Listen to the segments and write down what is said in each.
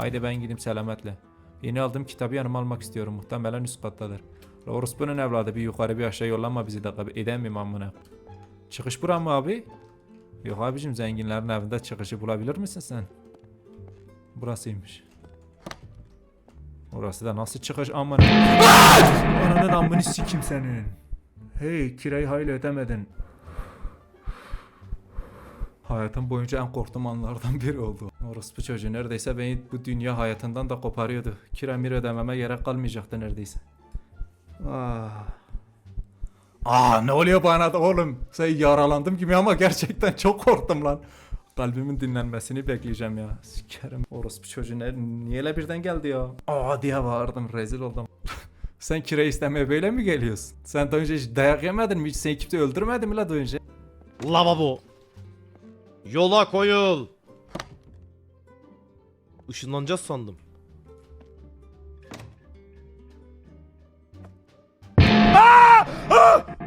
Haydi ben gideyim selametle. Yeni aldığım kitabı yanıma almak istiyorum. Muhtemelen üst kattadır. Orospu'nun evladı bir yukarı bir aşağı yollama bizi de edemeyim amına. Çıkış bura mı abi? Yok abicim zenginlerin evinde çıkışı bulabilir misin sen? Burasıymış. Orası da nasıl çıkış amına. Ananın amını sikim senin. Hey kirayı hayli ödemedin. Hayatım boyunca en korktuğum anlardan biri oldu. Orospu çocuğu neredeyse beni bu dünya hayatından da koparıyordu. Kira mir ödememe gerek kalmayacaktı neredeyse. Ah. Aa ne oluyor bana da oğlum? Sen yaralandım gibi ama gerçekten çok korktum lan. Kalbimin dinlenmesini bekleyeceğim ya. Sikerim. Orospu çocuğu ne, niye öyle birden geldi ya? Aa diye bağırdım rezil oldum. Sen kira istemeye böyle mi geliyorsun? Sen daha önce hiç dayak yemedin mi? Hiç seni kimse öldürmedi mi la daha önce? Lavabo. Yola koyul. Işınlanacağız sandım.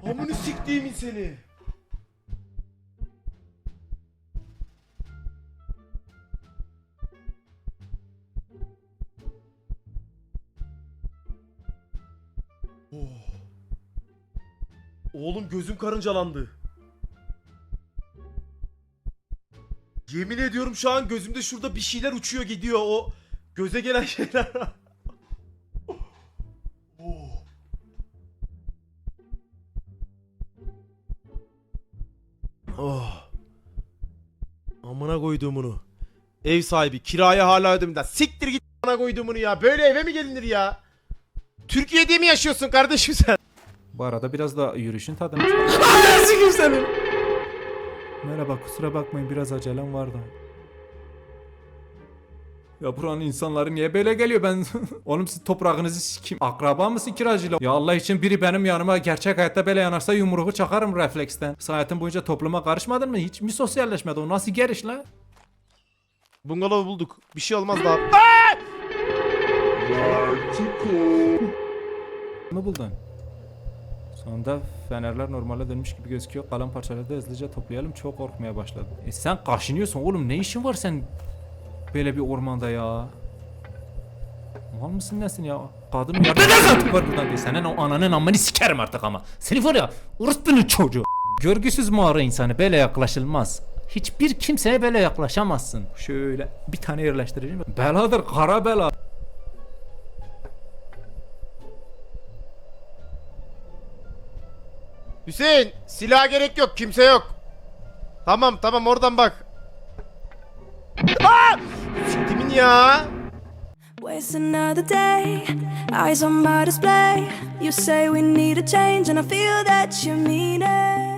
Amını siktiğimin seni. Oh. Oğlum gözüm karıncalandı. Yemin ediyorum şu an gözümde şurada bir şeyler uçuyor gidiyor o göze gelen şeyler. Oh. oh. Amına koyduğumunu. Ev sahibi kiraya hala ödemeden. Siktir git amına koyduğumunu ya. Böyle eve mi gelinir ya? Türkiye'de mi yaşıyorsun kardeşim sen? Bu arada biraz da yürüyüşün tadını çıkar. Sikim seni. Merhaba kusura bakmayın biraz acelem vardı. Ya buranın insanları niye böyle geliyor ben? Oğlum siz toprağınızı sikim. Akraba mısın kiracıyla? Ya Allah için biri benim yanıma gerçek hayatta böyle yanarsa yumruğu çakarım refleksten. Hayatın boyunca topluma karışmadın mı? Hiç mi sosyalleşmedin? O nasıl geliş la? Bungalov bulduk. Bir şey olmaz daha. mı buldun? Sonunda fenerler normale dönmüş gibi gözüküyor. Kalan parçaları da hızlıca toplayalım. Çok korkmaya başladım. E sen kaşınıyorsun oğlum. Ne işin var sen böyle bir ormanda ya? Mal mısın nesin ya? Kadın mı? Ya artık var buradan diye. Senin o ananın amını sikerim artık ama. Seni var ya orospunun çocuğu. Görgüsüz mağara insanı böyle yaklaşılmaz. Hiçbir kimseye böyle yaklaşamazsın. Şöyle bir tane yerleştireceğim. Beladır kara bela. Hüseyin silaha gerek yok kimse yok. Tamam tamam oradan bak. Aa! Siktimin ya. Waste another day, eyes on my display. You say we need a change, and I feel that you mean it.